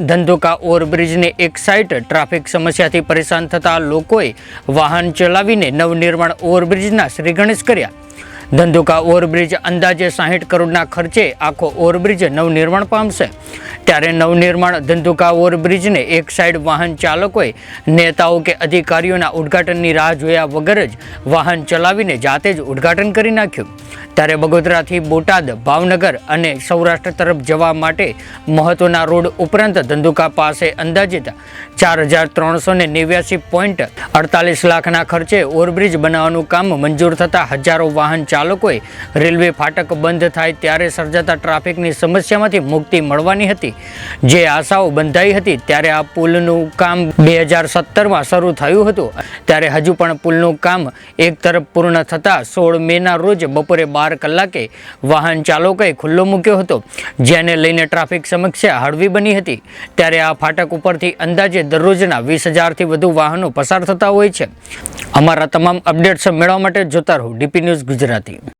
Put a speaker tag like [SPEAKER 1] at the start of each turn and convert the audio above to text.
[SPEAKER 1] ધંધુકા ઓવરબ્રિજની એક side traffic સમસ્યાથી પરેશાન થતા લોકોએ વાહન ચલાવીને નવનિર્માણ ઓવરબ્રિજના શ્રીગણેશ કર્યા. ધંધુકા ઓવરબ્રિજ અંદાજે સાહીઠ કરોડના ખર્ચે આખો ઓવરબ્રિજ નવનિર્માણ પામશે. ત્યારે નવનિર્માણ ધંધુકા ઓવરબ્રિજને એક સાઈડ વાહન ચાલકોએ, નેતાઓ કે અધિકારીઓના ઉદ્ઘાટનની રાહ જોયા વગર જ વાહન ચલાવીને જાતે જ ઉદ્ઘાટન કરી નાખ્યું. ત્યારે બગોદરાથી બોટાદ, ભાવનગર અને સૌરાષ્ટ્ર તરફ જવા માટે મહત્વના રોડ ઉપરાંત ધંધુકા પાસે અંદાજિત ચાર હજાર ત્રણસો ને નેવ્યાસી પોઈન્ટ અડતાલીસ લાખના ખર્ચે ઓવરબ્રિજ બનાવવાનું કામ મંજૂર થતાં હજારો વાહન ચાલકોએ રેલવે ફાટક બંધ થાય ત્યારે સર્જાતા ટ્રાફિકની સમસ્યામાંથી મુક્તિ મળવાની હતી. જે આશાઓ બંધાઈ હતી ત્યારે આ પુલનું કામ બે હજાર સત્તરમાં શરૂ થયું હતું. ત્યારે હજુ પણ પુલનું કામ એક તરફ પૂર્ણ થતાં સોળ મેના રોજ બપોરે બાર કલાકે વાહન ચાલકોએ ખુલ્લો મૂક્યો હતો. જેને લઈને ટ્રાફિક સમસ્યા હળવી બની હતી. ત્યારે આ ફાટક ઉપરથી અંદાજે દરરોજના વીસ હજારથી વધુ વાહનો પસાર થતા હોય છે. અમારા તમામ અપડેટ્સ મેળવવા માટે જોતા રહો ડીપી ન્યૂઝ ગુજરાતી.